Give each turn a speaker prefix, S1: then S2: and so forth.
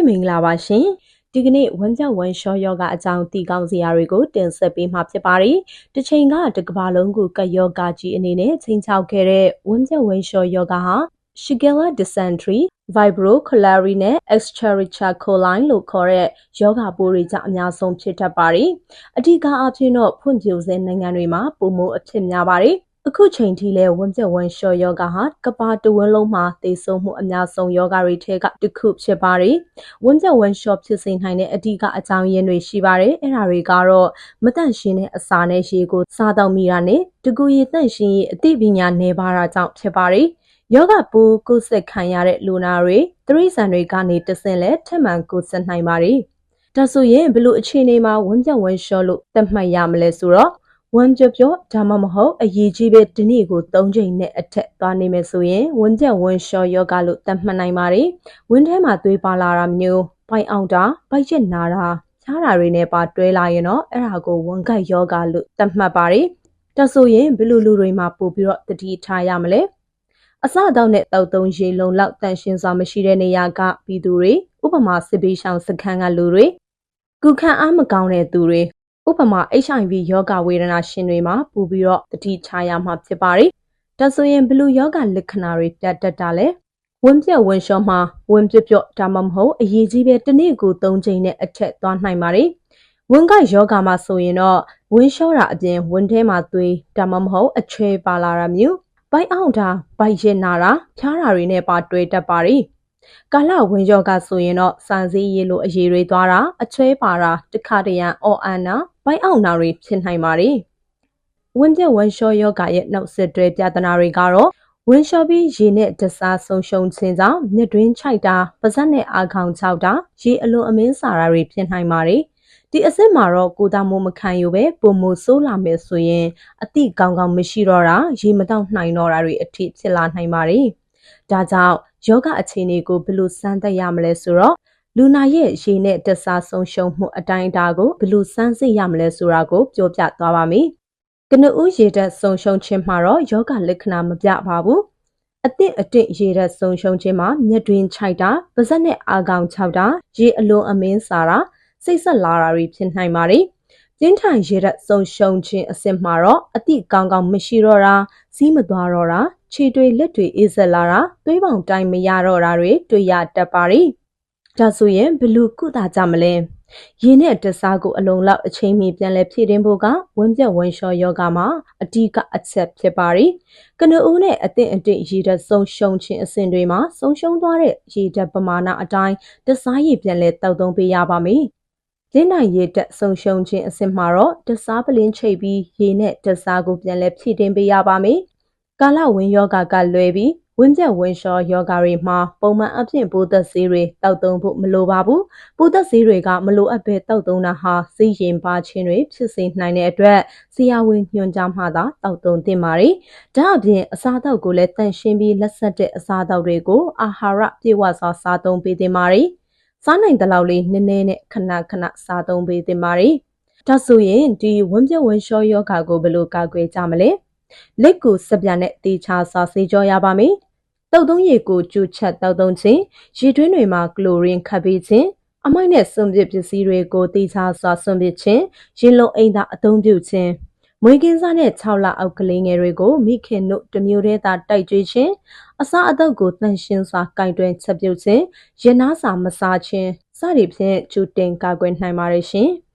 S1: လေးမင်္ဂလာပါရှင်ဒီကနေ့ဝမ်းကြောက်ဝမ်းလျှောယောဂအကြောင်းတည်ကောင်းစရာတွေကိုတင်ဆက်ပေးမှာဖြစ်ပါတယ်တစ်ချိန်ကတစ်ကမ္ဘာလုံးကိုကပ်ယောဂကြီးအနေနဲ့ချိန်ချောက်ခဲ့တဲ့ဝမ်းကြောက်ဝမ်းလျှောယောဂဟာ Shigella dysentery, Vibrio cholerae နဲ့ Escherichia coli လို့ခေါ်တဲ့ယောဂပိုးတွေကြောင့်အများဆုံးဖြစ်တတ်ပါတယ်။အဓိကအားဖြင့်တော့ဖွံ့ဖြိုးဆဲနိုင်ငံတွေမှာပုံမှုအဖြစ်များပါတယ်။ အခုချိန်ထိလဲဝမ်းပြက်ဝမ်းလျှော်ယောဂဟာကပါတဝန်းလုံးမှာသေဆုံးမှုအများဆုံးယောဂတွေထဲကတစ်ခုဖြစ်ပါတယ်။ဝမ်းပြက်ဝမ်းလျှော်ဖြစ်စေနိုင်တဲ့အဓိကအကြောင်းရင်းတွေရှိပါတယ်။အဲ့ဒါတွေကတော့မတန့်ရှင်းတဲ့အစာနဲ့ရေကိုစားတော့မိတာနဲ့တကူရည်တန့်ရှင်းရေးအသိပညာနေပါတာကြောင့်ဖြစ်ပါတယ်။ယောဂပိုးကိုယ်ဆက်ခံရတဲ့လူနာတွေတရိษံတွေကနေတဆင့်လဲထက်မှန်ကိုယ်ဆက်နိုင်ပါတယ်။ဒါဆိုရင်ဘလို့အခြေအနေမှာဝမ်းပြက်ဝမ်းလျှော်လို့သတ်မှတ်ရမလဲဆိုတော့ ဝမ်းကြပြောဒါမှမဟုတ်အရေးကြီးပဲဒီနေ့ကို၃ချိန်နဲ့အထက်သွားနေမယ်ဆိုရင်ဝမ်းကြဝမ်းလျှော်ယောဂလို့သတ်မှတ်နိုင်ပါတယ်။ဝမ်းထဲမှာသွေးပါလာတာမျိုးပိုင်အောင်တာပိုက်ချက်နာတာချားတာတွေနဲ့ပါတွဲလာရင်တော့အဲ့ဒါကိုဝမ်းကိုက်ယောဂလို့သတ်မှတ်ပါတယ်။ဒါဆိုရင်ဘယ်လိုလူတွေမှာပို့ပြီးတော့တတိထားရမလဲ။အစအတော့နဲ့တောက်သုံးရေလုံးလောက်တန်ရှင်းစွာမရှိတဲ့နေရာကပြည်သူတွေဥပမာစစ်ပေးရှောင်စခန်းကလူတွေကုခံအားမကောင်းတဲ့သူတွေ ဥပမာ HIV ယောဂဝေဒနာရှင်တွေမှာပို့ပြီးတော့တတိချရမှာဖြစ်ပါတယ်။ဒါဆိုရင်ဘလူယောဂလက္ခဏာတွေပြတ်တတ်တာလဲဝင်းပြက်ဝင်းလျှောမှာဝင်းပြက်ပြက်ဒါမှမဟုတ်အရေးကြီးပဲတစ်နေ့ကို၃ချိန်နဲ့အထက်သွားနိုင်ပါတယ်။ဝင်းကယောဂမှာဆိုရင်တော့ဝင်းလျှောတာအပြင်ဝင်းထဲမှာသွေးဒါမှမဟုတ်အချွဲပါလာတာမျိုးပိုက်အောင်တာဗိုက်ရင်နာတာဖြားတာတွေနဲ့ပါတွဲတတ်ပါတယ်။ ကာလဝင်ရောကဆိုရင်တော့စံစည်းရည်လိုအရေးတွေသွားတာအချွဲပါတာတခါတရံအော်အန်နာဘိုက်အောင်နာတွေဖြစ်နိုင်ပါတယ်။ဝင်းပြက်ဝမ်းလျှောယောဂရဲ့နောက်ဆက်တွဲပြဿနာတွေကတော့ဝင်းလျှောပြီးရေနဲ့တစားဆုံးရှုံခြင်းကြောင့်မြစ်တွင်းချိုက်တာပါဇက်နဲ့အာခေါင်ချောက်တာရေအလွန်အမင်းစာတာတွေဖြစ်နိုင်ပါတယ်။ဒီအစစ်မှာတော့ကိုသားမိုးမခံယူပဲပုံမိုဆိုးလာမယ်ဆိုရင်အတိကောင်းကောင်းမရှိတော့တာရေမတော့နိုင်တော့တာတွေအထိဖြစ်လာနိုင်ပါတယ်။ ဒါကြောင့်ယောဂအခြေအနေကိုဘယ်လိုစမ်းသပ်ရမလဲဆိုတော့လူနာရဲ့ရေနဲ့တစားဆုံးရှုံးမှုအတိုင်းအတာကိုဘယ်လိုစမ်းစစ်ရမလဲဆိုတာကိုပြောပြသွားပါမယ်။ကနဦးရေတက်ဆုံးရှုံးခြင်းမှာတော့ယောဂလက္ခဏာမပြပါဘူး။အသင့်အတင့်ရေတက်ဆုံးရှုံးခြင်းမှာမျက်တွင်ချိုက်တာပါးစပ်နဲ့အာကောင်ခြောက်တာရေအလွန်အမင်းစာတာစိတ်ဆက်လာတာတွေဖြစ်နိုင်ပါတယ်။ ပြင်းထန်ရေတက်ဆုံးရှုံးခြင်းအစစ်မှာတော့အတိကောင်းကောင်းမရှိတော့တာစီးမသွားတော့တာခြေတွေလက်တွေအေးဆက်လာတာသွေးပေါင်တိုင်းမရတော့တာတွေတွေ့ရတတ်ပါတယ်။ဒါဆိုရင်ဘလူကုတာကြမလဲ။ရေနဲ့တစားကိုအလုံးလောက်အချိန်မီပြန်လဲဖြည့်တင်းဖို့ကဝမ်းပြက်ဝမ်းလျှောယောဂမှာအဓိကအချက်ဖြစ်ပါတယ်။ကနဦးနဲ့အသင့်အတင့်ရေဓာတ်ဆုံးရှုံးခြင်းအဆင့်တွေမှာဆုံးရှုံးသွားတဲ့ရေဓာတ်ပမာဏအတိုင်းတစားရေပြန်လဲတောက်သုံးပေးရပါမယ်။ လင်းနိုင်ရေတက်ဆုံရှုံခြင်းအစစ်မှာတော့တစားပလင်းချိတ်ပြီးရေနဲ့တစားကိုပြန်လဲဖြည့်တင်းပေးရပါမယ်ကာလဝင်းယောဂကလွဲပြီးဝင်းပြက်ဝင်းလျှောယောဂတွေမှာပုံမှန်အဖြစ်ပိုးသက်ဆေးတွေတောက်သုံးဖို့မလိုပါဘူးပိုးသက်ဆေးတွေကမလိုအပ်ပဲတောက်သုံးတာဟာစိတ်ရင်ပါခြင်းတွေဖြစ်စေနိုင်တဲ့အတွက်ဆရာဝန်ညွှန်ကြားမှသာတောက်သုံးသင့်ပါတယ်ဒါအပြင်အစားအသောက်ကိုလည်းတန့်ရှင်းပြီးလက်ဆက်တဲ့အစားအသောက်တွေကိုအာဟာရပြည့်ဝစွာစားသုံးပေးသင့်ပါတယ် စားနိုင်တဲ့လောက်လေးနည်းနည်းနဲ့ခဏခဏစားသုံးပေးသင့်ပါတယ်ဒါဆိုရင်ဒီဝင်းပြက်ဝင်းလျှောယောဂကိုဘယ်လိုကာကွယ်ကြမလဲလက်ကိုစပြနဲ့တေချာစာဆေးကြောရပါမယ်။တောက်သုံးရေကိုကျူချက်တောက်သုံးခြင်းရေတွင်းတွေမှာကလိုရင်းခပ်ပေးခြင်းအမိုက်နဲ့စွန့်ပစ်ပစ္စည်းတွေကိုတေချာစွာစွန့်ပစ်ခြင်းရင်လုံးအိမ်သာအသုံးပြုခြင်းမွေးကင်းစားတဲ့6လအောက်ကလေးငယ်တွေကိုမိခင်တို့တမျိုးတည်းသာတိုက်ကြွေးခြင်း အစာအသောက်ကိုတန်ရှင်းစွာကင်တွင်ချက်ပြုတ်ခြင်းရနာစာမစားခြင်းစသည်ဖြင့်ကျူတင်ကာကွယ်နိုင်ပါတယ်ရှင်။